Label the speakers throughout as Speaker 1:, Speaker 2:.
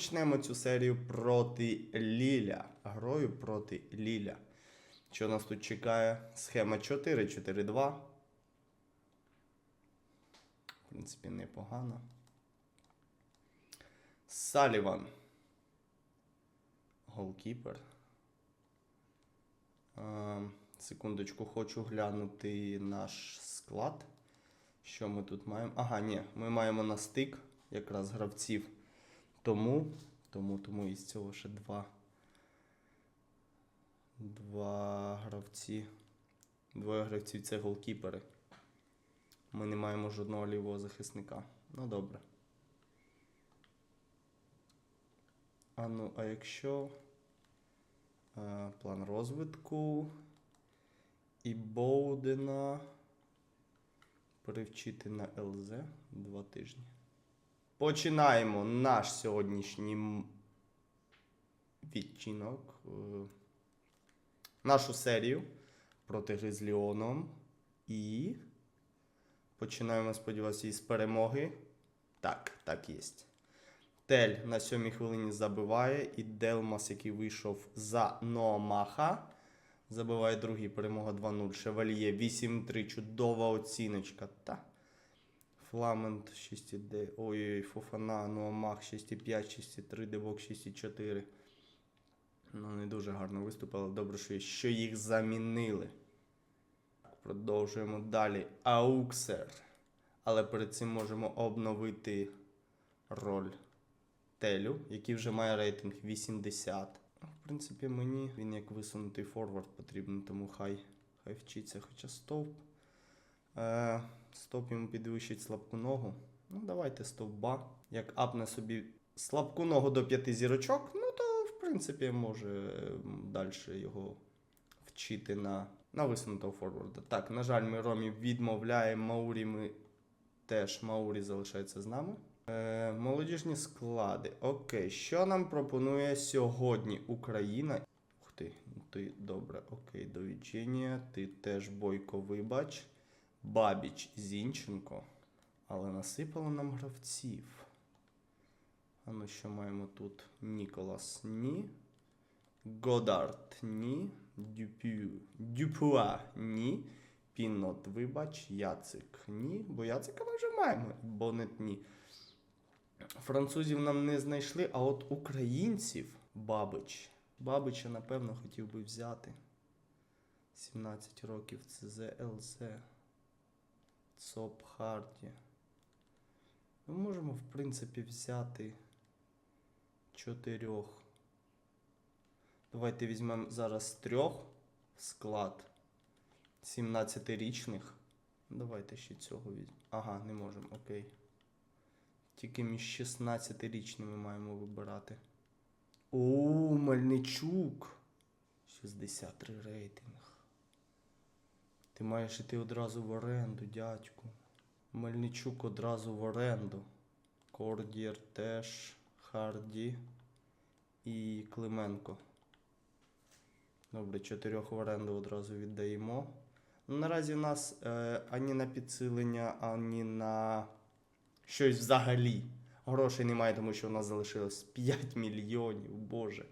Speaker 1: Розпочнемо цю серію проти Ліля. Грою проти Ліля. Що нас тут чекає? Схема 4-4-2. В принципі, непогано. Саліван. Голкіпер. Секундочку, хочу глянути наш склад. Що ми тут маємо? Ага, ні, ми маємо на стик якраз гравців. Тому, тому, тому із цього ще два. Два гравці. Двоє гравців це голкіпери. Ми не маємо жодного лівого захисника. Ну добре. А ну, а якщо е, план розвитку і Боудена перевчити на ЛЗ два тижні. Починаємо наш сьогоднішній відчинок. е, Нашу серію проти гри. І починаємо, сподіваюся, із перемоги. Так, так є. Тель на сьомій хвилині забиває, і Делмас, який вийшов за Номаха, забиває другий перемога 2-0. Шевальє 8-3. Чудова оціночка. Та. Фламент 6,9. Ой-ой, Фофана, Номах 6,5, 6,3, Дебок 6,4. Ну, не дуже гарно виступили. Добре, що, що їх замінили. Продовжуємо далі. Ауксер. Але перед цим можемо обновити роль Телю, який вже має рейтинг 80. Ну, В принципі, мені він як висунутий форвард потрібен, тому хай, хай вчиться. Хоча стовп. Е, стовп йому підвищить слабку ногу. Ну, давайте стовба. Як апне собі слабку ногу до п'яти зірочок, ну то в принципі може далі його вчити на, на висунутого форварда. Так, на жаль, ми Ромі відмовляємо. Маурі ми теж Маурі залишається з нами. Е, молодіжні склади. Окей, що нам пропонує сьогодні Україна? Ух ти, ти добре, окей, до відчинення. Ти теж Бойко вибач. Бабіч Зінченко. Але насипало нам гравців. А ну що маємо тут? Ніколас ні. Годард ні. Дюпю. Дюпуа ні. Пінот, вибач, Яцик ні. Бо Яцика ми вже маємо. Бонет ні. Французів нам не знайшли, а от українців Бабич. Бабича, напевно, хотів би взяти. 17 років ЦЗ ЛЗ. ЦОП Харді. Ми можемо, в принципі, взяти чотирьох. Давайте візьмемо зараз трьох в склад 17-річних. Давайте ще цього візьмемо. Ага, не можемо, окей. Тільки між 16-річними маємо вибирати. О, Мельничук. 63 рейтинг. Ти маєш іти одразу в оренду, дядьку. Мельничук одразу в оренду. Кордір теж, Харді і Клименко. Добре, чотирьох в оренду одразу віддаємо. Ну, Наразі в нас е, ані на підсилення, ані на щось взагалі. Грошей немає, тому що у нас залишилось 5 мільйонів. Боже.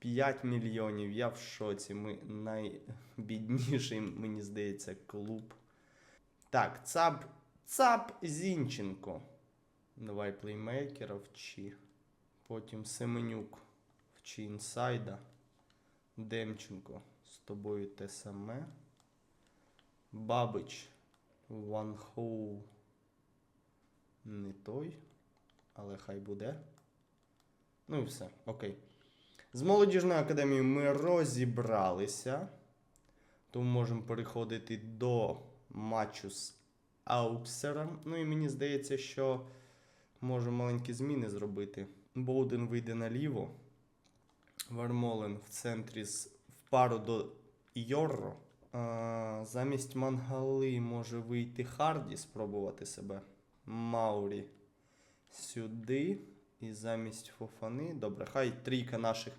Speaker 1: 5 мільйонів. Я в шоці. Ми найбідніший, мені здається, клуб. Так, ЦАП, ЦАП Зінченко. Давай плеймейкера вчи. Потім Семенюк вчи інсайда. Демченко. З тобою те саме. Бабич. Ван Хоу. Не той. Але хай буде. Ну і все. Окей. З молодіжною академією ми розібралися. Тому можемо переходити до матчу з Ауксером. Ну і мені здається, що можемо маленькі зміни зробити. Боуден вийде наліво. Вармолен в центрі з, в пару до Йорро. А, замість Мангали може вийти Харді, спробувати себе. Маурі сюди. І замість Фофани. Добре, хай трійка наших,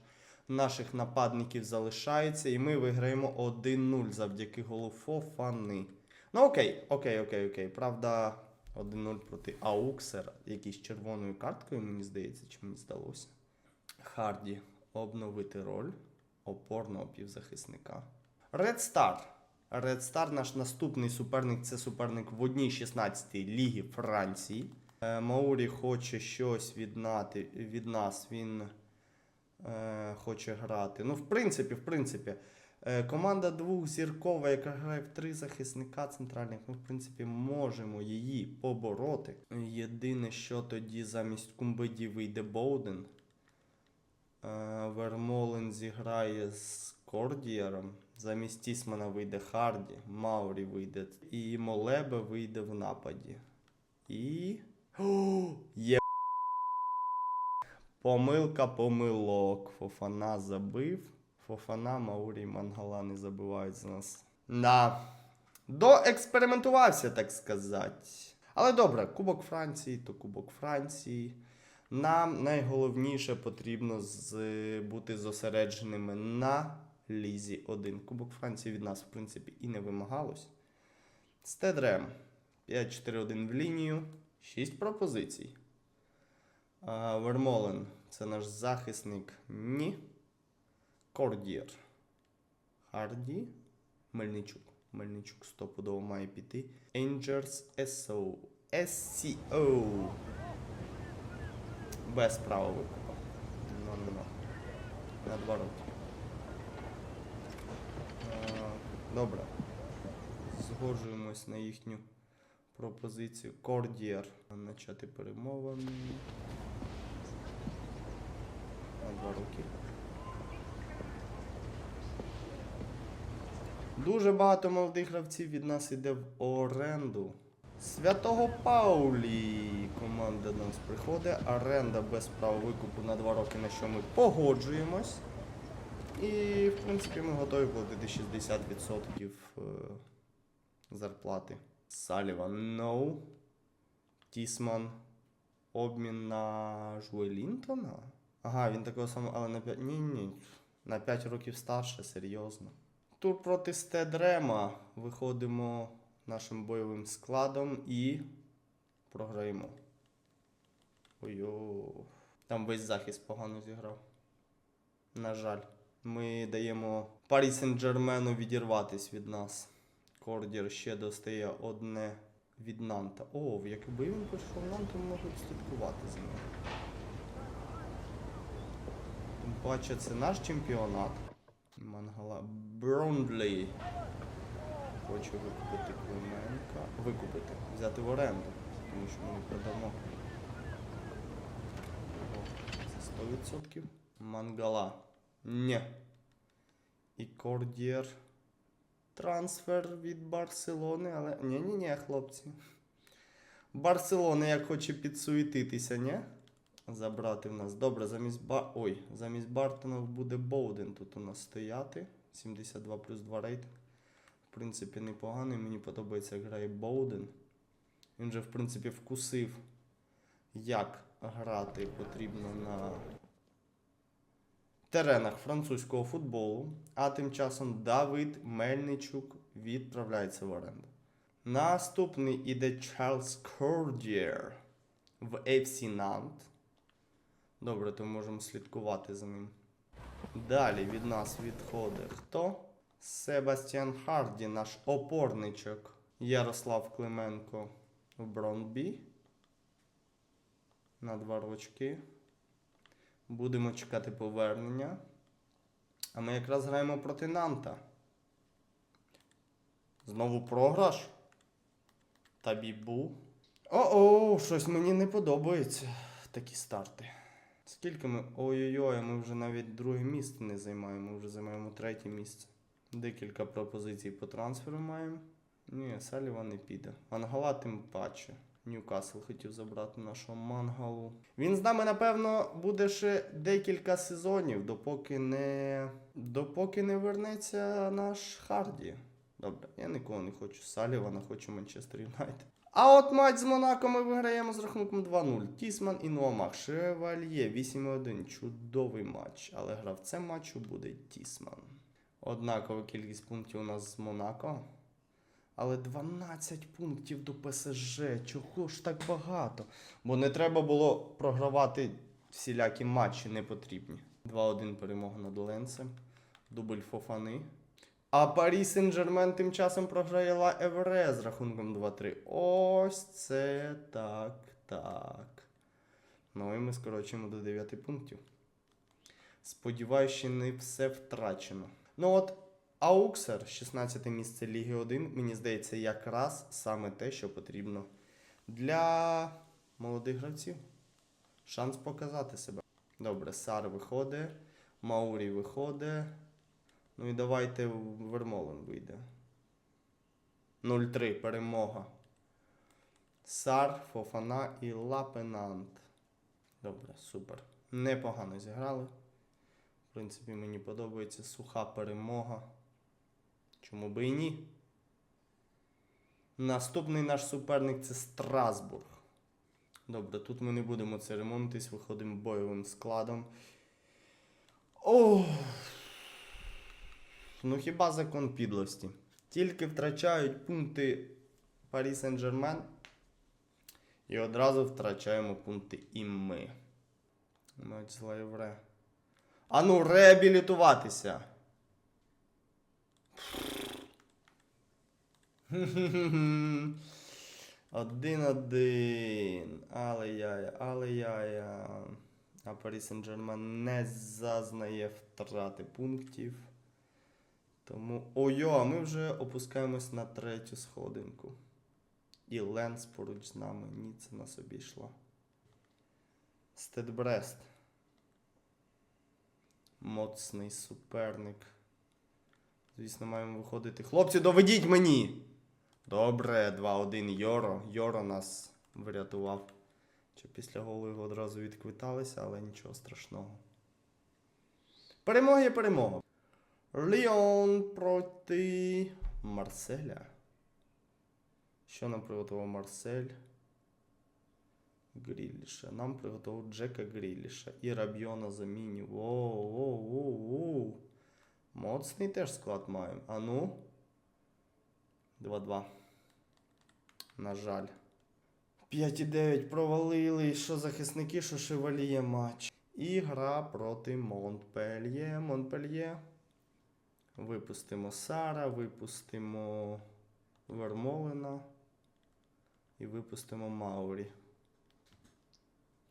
Speaker 1: наших нападників залишається. І ми виграємо 1-0 завдяки голу Фофани. Ну окей, окей, окей, окей. Правда, 1-0 проти Ауксера, який з червоною карткою, мені здається, чи мені здалося. Харді обновити роль опорного півзахисника. Red Star. Red Star наш наступний суперник це суперник в одній 16 лігі Франції. Е, Маурі хоче щось віднати, від нас. Він е, хоче грати. Ну, в принципі, в принципі, е, команда двохзіркова, яка грає в три захисника центральних, ми, в принципі, можемо її побороти. Єдине, що тоді замість Кумбеді вийде Боуден. Е, Вермолен зіграє з Кордієром. Замість Тісмана вийде Харді, Маурі вийде. І Молебе вийде в нападі. І. Є. Помилка помилок. Фофана забив. Фофана, Маурі Мангала не забивають з нас. Да. Доекспериментувався, так сказати. Але добре, Кубок Франції то Кубок Франції. Нам найголовніше потрібно з, бути зосередженими на Лізі 1. Кубок Франції від нас, в принципі, і не вимагалось. Стедрем 5-4-1 в лінію. 6 пропозицій. А, Вермолен це наш захисник. Ні. Кордір. Харді. Мельничук. Мельничук стопудово має піти. Angers SO. SCO. Без права викупа. Ну, ну, ну. На два роки. Добре. Згоджуємось на їхню пропозицію. Кордієр. Начати перемовини. На два роки. Дуже багато молодих гравців від нас іде в оренду. Святого Паулі команда до нас приходить. Оренда без права викупу на два роки, на що ми погоджуємось. І, в принципі, ми готові платити 60% е, зарплати. Саліван no. Тісман. Обмін на Жуелінтона? Ага, він такого самого, але на 5. Ні, ні. На 5 років старше, серйозно. Тур проти Стедрема. Виходимо нашим бойовим складом і програємо. Ой-о. Там весь захист погано зіграв. На жаль. Ми даємо Парі Сен-Джермену відірватись від нас. Кордір ще достає одне від Нанта. О, якби він пішов в Нант, ми могли б слідкувати за ним. Тим паче, це наш чемпіонат. Мангала Брондлі. Хочу викупити Клименка. Викупити. Взяти в оренду. Тому що ми не. О, це 100%. Мангала. Ні. І Кордір. Трансфер від Барселони, але. Ні-ні-ні, хлопці. Барселона як хоче підсуетитися, ні? Забрати в нас. Добре, замість ба... Ой, замість Бартонов буде Боуден тут у нас стояти. 72 плюс 2 рейтинг. В принципі, непоганий. Мені подобається, як грає Боуден. Він же, в принципі, вкусив, як грати потрібно на теренах французького футболу. А тим часом Давид Мельничук відправляється в оренду. Наступний іде Чарльз Кордієр в FC Nantes. Добре, то можемо слідкувати за ним. Далі від нас відходить хто? Себастьян Харді, наш опорничок. Ярослав Клименко в Бронбі. На два рочки. Будемо чекати повернення. А ми якраз граємо проти Нанта. Знову програш. Та бібу. О-о, щось мені не подобається. Такі старти. Скільки ми. Ой-ой-ой, ми вже навіть друге місце не займаємо, ми вже займаємо третє місце. Декілька пропозицій по трансферу маємо. Ні, Саліва не піде. Ангала тим паче. Ньюкасл хотів забрати нашого мангалу. Він з нами, напевно, буде ще декілька сезонів, допоки не. допоки не вернеться наш Харді. Добре, я нікого не хочу. Салівана, хочу Манчестер Юнайтед. А от матч з Монако ми виграємо з рахунком 2-0. Тісман і Нуамах. Шевальє 8-1. Чудовий матч. Але гравцем матчу буде Тісман. Однакова кількість пунктів у нас з Монако. Але 12 пунктів до ПСЖ. Чого ж так багато? Бо не треба було програвати всілякі матчі не потрібні. 2-1 перемога над Ленцем. Дубль Фофани. А Парі Сен-Жермен тим часом програє Ла Евре з рахунком 2-3. Ось це так, так. Ну і ми скорочуємо до 9 пунктів. Сподіваюсь, не все втрачено. Ну от, Ауксер, 16 місце Ліги 1, мені здається, якраз саме те, що потрібно для молодих гравців. Шанс показати себе. Добре, Сар виходить, Маурі виходить. Ну і давайте Вермолен вийде. 0-3, перемога. Сар, Фофана і Лапенант. Добре, супер. Непогано зіграли. В принципі, мені подобається суха перемога. Чому би і ні? Наступний наш суперник це Страсбург. Добре, тут ми не будемо церемонитись, виходимо бойовим складом. Ох. Ну хіба закон підлості? Тільки втрачають пункти Парі Сен-Жермен. І одразу втрачаємо пункти і ми. Матч з Лайвре. А ну, реабілітуватися. Один-один. Але яя, але яя. А Парі Сен-Жермен не зазнає втрати пунктів. Тому. Ой, а ми вже опускаємось на третю сходинку. І Ленс поруч з нами. Ні, це на собі йшло. Стедбрест. Моцний суперник. Звісно, маємо виходити. Хлопці, доведіть мені! Добре, 2-1 Йоро. Йоро нас врятував. Чи після голу його одразу відквиталися, але нічого страшного. Перемога є перемога. Ліон проти Марселя. Що нам приготував Марсель? Гріліша. Нам приготував Джека Гріліша. І Рабьйона заміні. Воу, воу, воу, воу. Моцний теж склад маємо. А ну. 2-2. На жаль. 5-9 провалили. Що захисники, що шеваліє матч. І гра проти Монпельє. Монпельє. Випустимо Сара, випустимо Вермолена. І випустимо Маурі.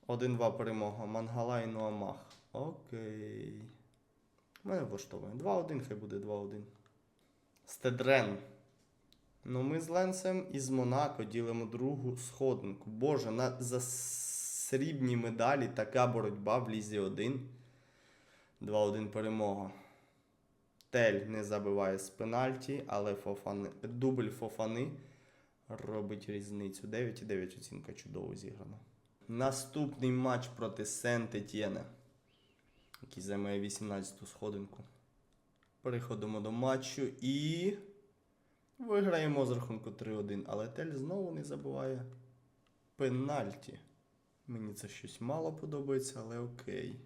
Speaker 1: 1-2 перемога. Мангала і Нуамах. Окей. Мене влаштовує. 2-1, хай буде 2-1. Стедрен. Ну, ми з Ленсем і з Монако ділимо другу сходинку. Боже, на, за срібні медалі така боротьба в Лізі 1. 2-1 перемога. Тель не забиває з пенальті, але Фофани, дубль Фофани робить різницю. 9,9 оцінка чудово зіграна. Наступний матч проти Сент-Етьєне, який займає 18-ту сходинку. Переходимо до матчу і виграємо з рахунку 3-1. Але Тель знову не забуває пенальті. Мені це щось мало подобається, але окей.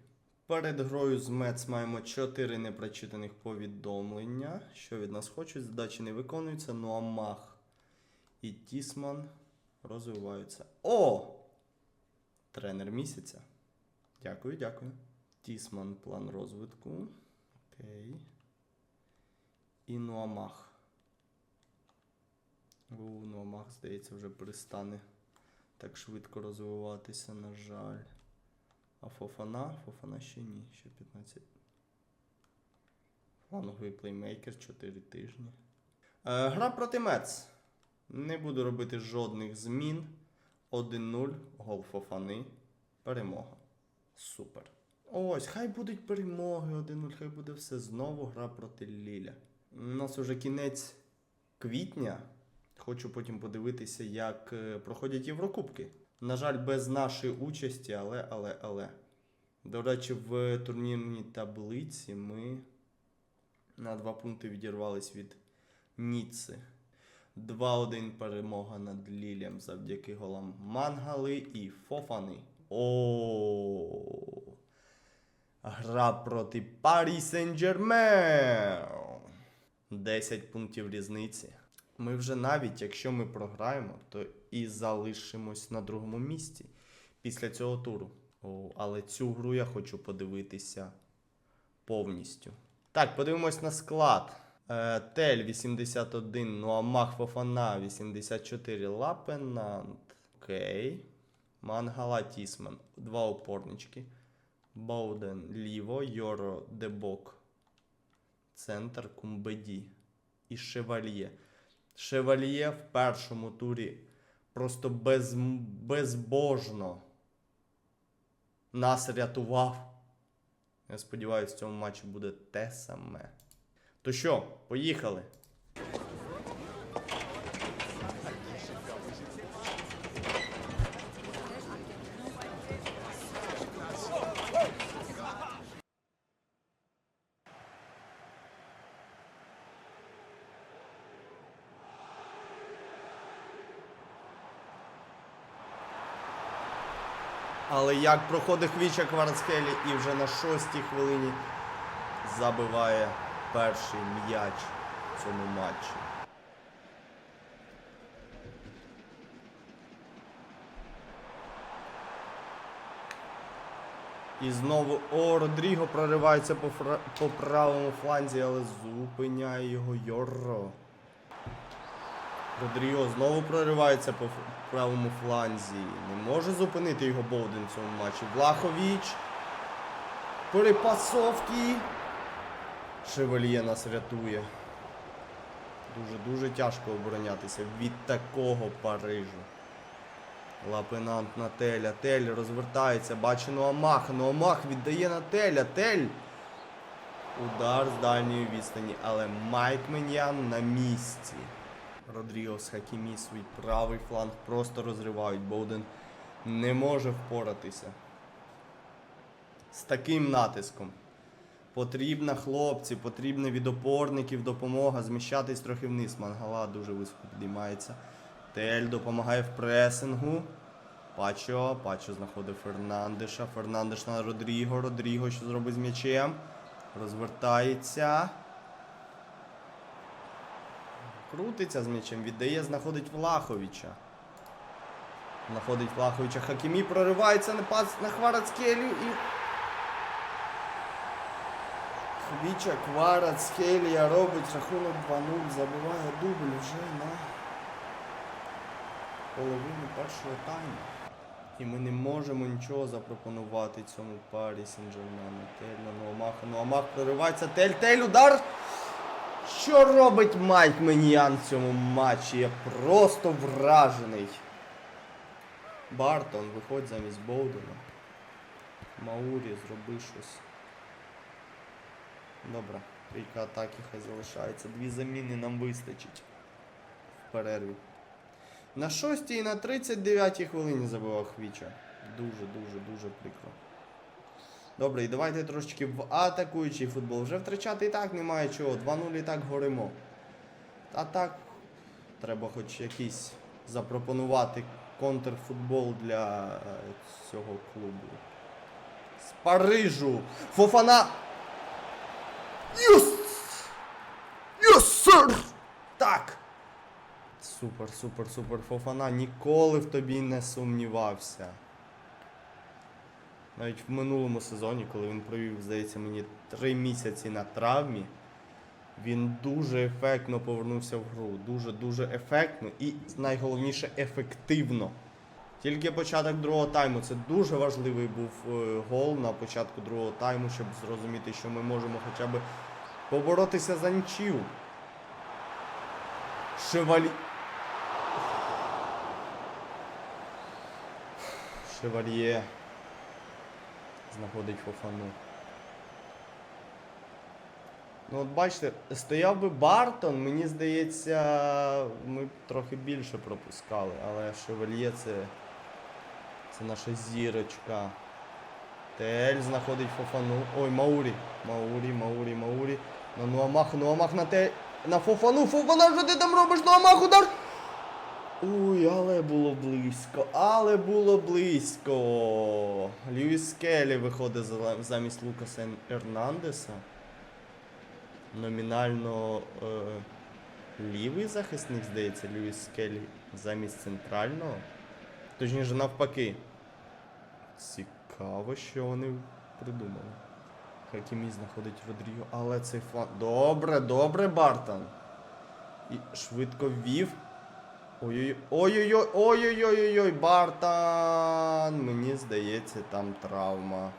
Speaker 1: Перед грою з Мец маємо 4 непрочитаних повідомлення. Що від нас хочуть, задачі не виконуються. Ну а Мах і Тісман розвиваються. О! Тренер місяця. Дякую, дякую. Тісман план розвитку. Окей. І Нуамах. У Нуамах, здається, вже перестане так швидко розвиватися, на жаль. А Фофана? Фофана ще ні, ще 15. Фланговий плеймейкер 4 тижні. Е, гра проти Мец. Не буду робити жодних змін. 1-0, гол Фофани. Перемога. Супер. Ось, хай будуть перемоги 1-0, хай буде все знову гра проти Ліля. У нас уже кінець квітня. Хочу потім подивитися, як е, проходять Єврокубки. На жаль, без нашої участі, але, але, але. До речі, в турнірній таблиці ми на два пункти відірвались від Ніцци. 2-1 перемога над Лілем завдяки голам Мангали і Фофани. О! Гра проти Парі Сен-Жермен. 10 пунктів різниці. Ми вже навіть, якщо ми програємо, то і залишимось на другому місці після цього туру. О, але цю гру я хочу подивитися повністю. Так, подивимось на склад. Е, Тель 81, Нуамах Фофана 84, Лапенант. Окей. Мангала Тісман. Два опорнички. Боуден ліво, Йоро Дебок. Центр Кумбеді. І Шевальє. Шевальє в першому турі просто без, безбожно нас рятував. Я сподіваюся, в цьому матчі буде те саме. То що, поїхали? Але як проходить Хвіча Кварцхелі і вже на шостій хвилині забиває перший м'яч в цьому матчі. І знову о, Родріго проривається по, фра... по правому фланзі, але зупиняє його Йорро. Родріго знову проривається по правому фланзі. Не може зупинити його Болден в цьому матчі. Влаховіч. Перепасовки. Шевельє нас рятує. Дуже-дуже тяжко оборонятися від такого Парижу. Лапенант на Теля. Тель розвертається. Бачить Нуамаха. Нуамах віддає на Теля. Тель. Удар з дальньої відстані. Але Майк Менян на місці. Родріго з Хакімі свій правий фланг просто розривають. Боуден не може впоратися. З таким натиском. Потрібна хлопці, потрібна від опорників допомога. Зміщатись трохи вниз. Мангала дуже високо підіймається. Тель допомагає в пресингу. Пачо, Пачо знаходить Фернандеша. Фернандеш на Родріго. Родріго що зробить з м'ячем. Розвертається. Крутиться з м'ячем, віддає, знаходить Влаховича. Знаходить Влаховича. Хакімі проривається на пас на Хварацкелю і. Хвіча Кварацкелія робить рахунок 2-0, забиває дубль вже на половину першого тайму. І ми не можемо нічого запропонувати цьому парі Сен-Жермену. Тель на Нуамаха. Нуамах проривається. Тель, Тель, удар! Що робить Майк Меньян в цьому матчі? Я просто вражений. Бартон, виходь замість Боудена. Маурі, зроби щось. Добре, трійка атаки хай залишається. Дві заміни нам вистачить в перерві. На 6 і на 39 хвилині забивав Хвіча. Дуже, дуже, дуже прикро. Добре, і давайте трошечки в атакуючий футбол. Вже втрачати і так немає чого. 2-0 і так горимо. А так, треба хоч якийсь запропонувати контрфутбол для е, цього клубу. З Парижу! Фофана! Юс! Юс, сир! Так! Супер, супер, супер. Фофана ніколи в тобі не сумнівався. Навіть в минулому сезоні, коли він провів, здається, мені три місяці на травмі, він дуже ефектно повернувся в гру. Дуже-дуже ефектно і найголовніше ефективно. Тільки початок другого тайму. Це дуже важливий був е, гол на початку другого тайму, щоб зрозуміти, що ми можемо хоча б поборотися за нічию. Шевалі. Шевальє знаходить Фофану. Ну от бачите, стояв би Бартон, мені здається, ми б трохи більше пропускали, але Шевальє це, це наша зірочка. Тель знаходить Фофану. Ой, Маурі. Маурі, Маурі, Маурі. На Нуамаху, Нуамах на те. На Фофану, Фофана, що ти там робиш? Нуамах, удар! Ой, але було близько, але було близько. Льюіс Келлі виходить замість Лукаса Ернандеса. Номінально е, лівий захисник, здається, Льюіс Скелі замість центрального. Точніше, навпаки. Цікаво, що вони придумали. Хакімі знаходить Родріго, але цей фланг. Добре, добре, Бартон. І швидко ввів. Ой-ой-ой, ой-ой-ой, ой-ой-ой-ой, Бартан! Мені здається, там травма.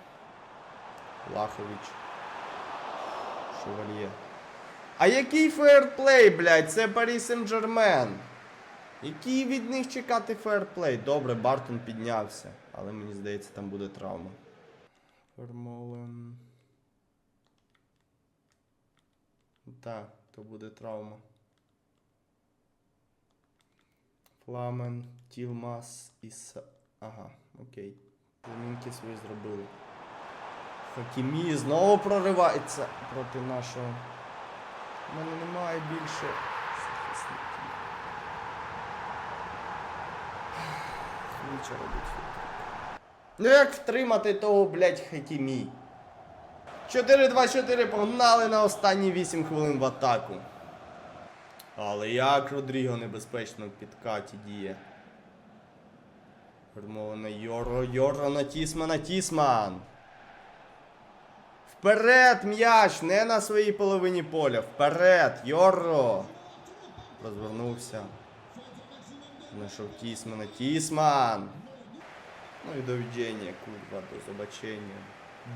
Speaker 1: Лахович. Шевальє. А який фейерплей, блядь? Це Парі Сен-Джермен. Який від них чекати фейерплей? Добре, Бартон піднявся. Але мені здається, там буде травма. Фермолен. Так, то буде травма. Фламен, Тілмас і Са... Ага, окей. Замінки свої зробили. Хакімі знову проривається проти нашого. У мене немає більше захисників. Нічого робить. Ну як втримати того, блядь, Хакімі? 4-2-4 погнали на останні 8 хвилин в атаку. Але як Родріго небезпечно в підкаті діє. Формована Йоро, Йоро на Тісмана, Тісман. Вперед, м'яч! Не на своїй половині поля. Вперед, Йоро! Розвернувся. Знайшов Тісмана. Тісман! Ну і доведення, курва, до забачення.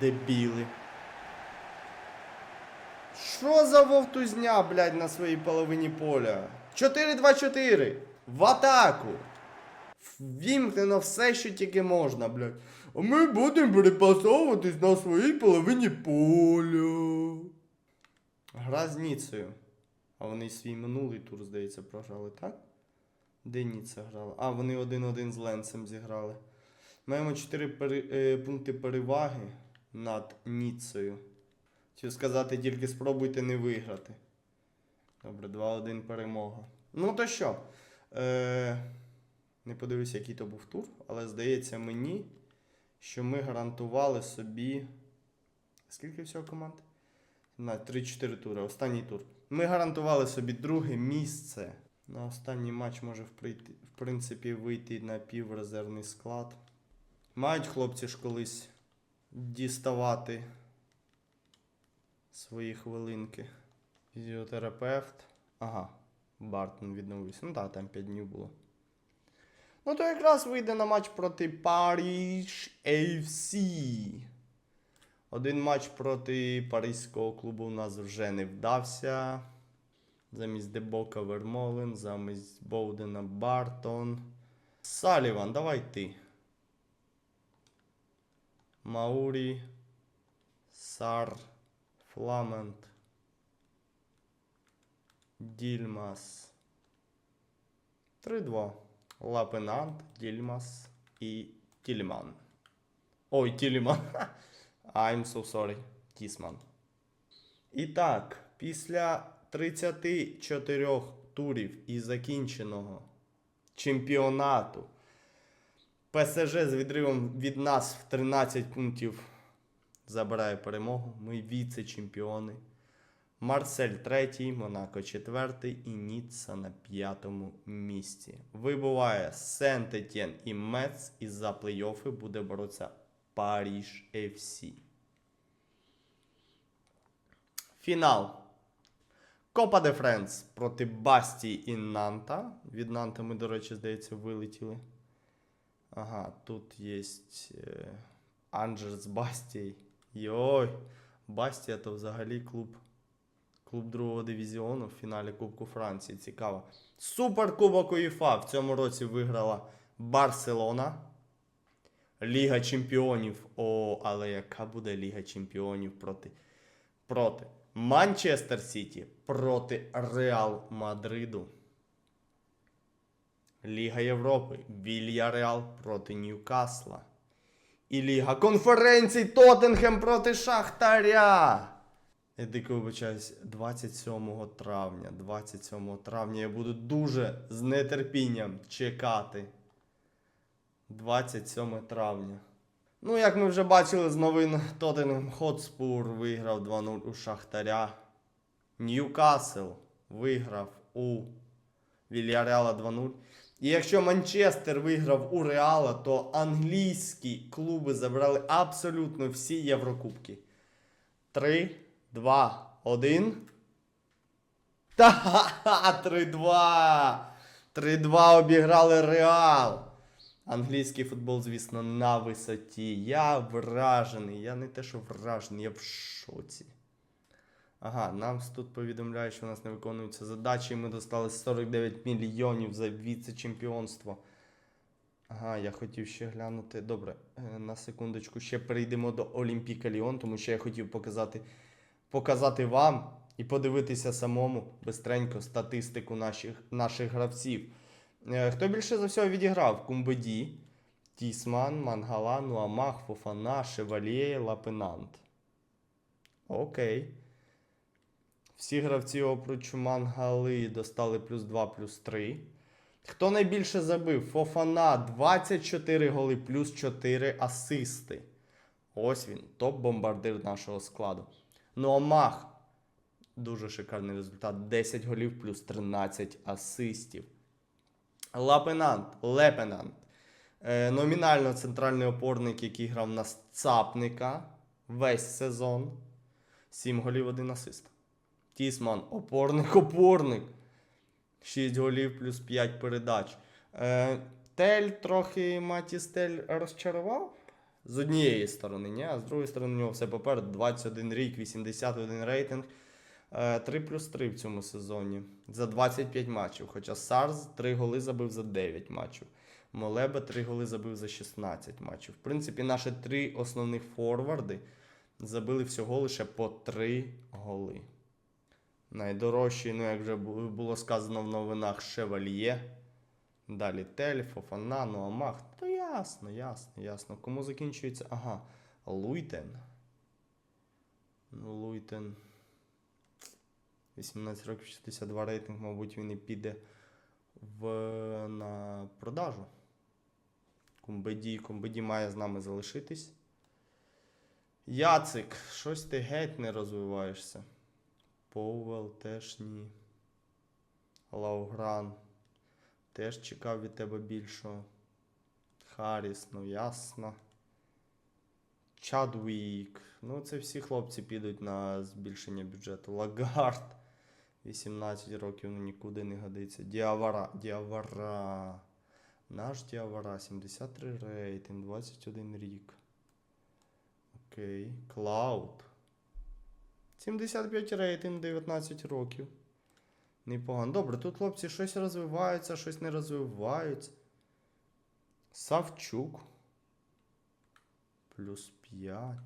Speaker 1: Дебіли. Що за вовтузня, блядь, на своїй половині поля? 4-2-4. В атаку. Вімкнено все, що тільки можна, блядь. А ми будемо перепасовуватись на своїй половині поля. Гра з Ніцею. А вони свій минулий тур, здається, програли, так? Де Ніця грала? А, вони один-один з Ленцем зіграли. Маємо 4 пери... е, пункти переваги над Ніцею. Хотів сказати, тільки спробуйте не виграти. Добре, 2-1 перемога. Ну то що? Е, не подивився, який то був тур, але здається мені, що ми гарантували собі. Скільки всього команд? На 3-4 тури. Останній тур. Ми гарантували собі друге місце. На останній матч може в принципі вийти на піврезервний склад. Мають хлопці ж колись діставати свої хвилинки. Фізіотерапевт. Ага, Бартон відновився. Ну так, там 5 днів було. Ну, то якраз вийде на матч проти Париж AFC. Один матч проти паризького клубу у нас вже не вдався. Замість Дебока Вермолен, замість Боудена Бартон. Саліван, давай ти. Маурі. Сар. Фламент. Дільмас. 3-2. Лапенант, Дільмас і Тільман. Ой, Тільман. I'm so sorry. Тісман. І так, після 34 турів і закінченого чемпіонату ПСЖ з відривом від нас в 13 пунктів забирає перемогу. Ми віце-чемпіони. Марсель третій, Монако четвертий і Ніцца на п'ятому місці. Вибуває Сент-Етєн і Мец, і за плей-оффи буде боротися Паріж FC. Фінал. Копа де Френс проти Бастії і Нанта. Від Нанта ми, до речі, здається, вилетіли. Ага, тут є е, Анджер з. Йой, Бастія то взагалі клуб. Клуб другого дивізіону в фіналі Кубку Франції. Цікаво. Суперкубок УЄФА в цьому році виграла Барселона. Ліга Чемпіонів. О, але яка буде Ліга Чемпіонів проти, проти Манчестер Сіті проти Реал Мадриду. Ліга Європи. Вільяреал проти Ньюкасла. І Ліга конференцій Тоттенхем проти Шахтаря. Я дико вибачаюсь, 27 травня. 27 травня я буду дуже з нетерпінням чекати. 27 травня. Ну, як ми вже бачили з новин, Тоттенхем Хотспур виграв 2-0 у Шахтаря. Ньюкасл виграв у Вільяреала 2-0. І якщо Манчестер виграв у Реала, то англійські клуби забрали абсолютно всі Єврокубки. 3, 2, 1. Та-ха-ха! 3-2! 3-2 обіграли Реал. Англійський футбол, звісно, на висоті. Я вражений. Я не те, що вражений, я в шоці. Ага, нам тут повідомляють, що у нас не виконуються задачі, і ми достали 49 мільйонів за віце-чемпіонство. Ага, я хотів ще глянути. Добре, е, на секундочку, ще перейдемо до Олімпіка Ліон, тому що я хотів показати, показати вам і подивитися самому бистренько статистику наших, наших гравців. Е, Хто більше за всього відіграв? Кумбеді, Тісман, Мангала, Нуамах, Фофана, Шеваліє, Лапенант. Окей. Всі гравці опроч Мангали достали плюс 2, плюс 3. Хто найбільше забив? Фофана 24 голи плюс 4 асисти. Ось він, топ-бомбардир нашого складу. Нуамах. Дуже шикарний результат. 10 голів плюс 13 асистів. Лапенант, Лепенант. Е, номінально центральний опорник, який грав на цапника весь сезон. 7 голів, 1 асист. Тісман, опорник, опорник. 6 голів плюс 5 передач. Е, Тель трохи Матіс Тель розчарував. З однієї сторони, ні? а з другої сторони, у нього все попереду. 21 рік, 81 рейтинг. Е, 3 плюс 3 в цьому сезоні. За 25 матчів. Хоча Сарз 3 голи забив за 9 матчів. Молеба 3 голи забив за 16 матчів. В принципі, наші три основних форварди забили всього лише по 3 голи. Найдорожчий, ну як вже було сказано в новинах, Шевальє. Далі Тель, Фофана, Нуамах. То ясно, ясно, ясно. Кому закінчується? Ага. Луйтен. Ну, Луйтен. 18 років 62 рейтинг, мабуть, він і піде в, на продажу. Кумбеді. Кумбеді має з нами залишитись. Яцик, щось ти геть не розвиваєшся. Поуел теж ні. Лаугран. Теж чекав від тебе більшого. Харріс, ну ясно. Чадвік. Ну, це всі хлопці підуть на збільшення бюджету. Лагард. 18 років, ну нікуди не годиться. Діавара. Діавара. Наш Діавара. 73 рейтинг, 21 рік. Окей. Клауд. 75 рейтинг, 19 років. Непогано. Добре, тут хлопці щось розвиваються, щось не розвиваються. Савчук. Плюс 5.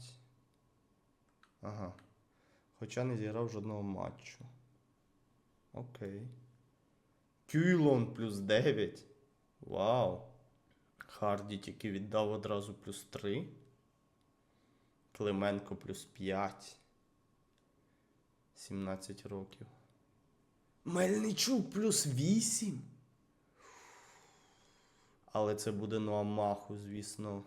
Speaker 1: Ага. Хоча не зіграв жодного матчу. Окей. Кюйлон плюс 9. Вау. Харді тільки віддав одразу плюс 3. Клименко плюс 5. 17 років. Мельничук плюс 8. Але це буде Нуамаху, звісно.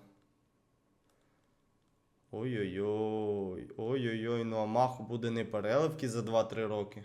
Speaker 1: Ой-ой-ой. Ой-ой-ой, Нуамаху буде не переливки за 2-3 роки.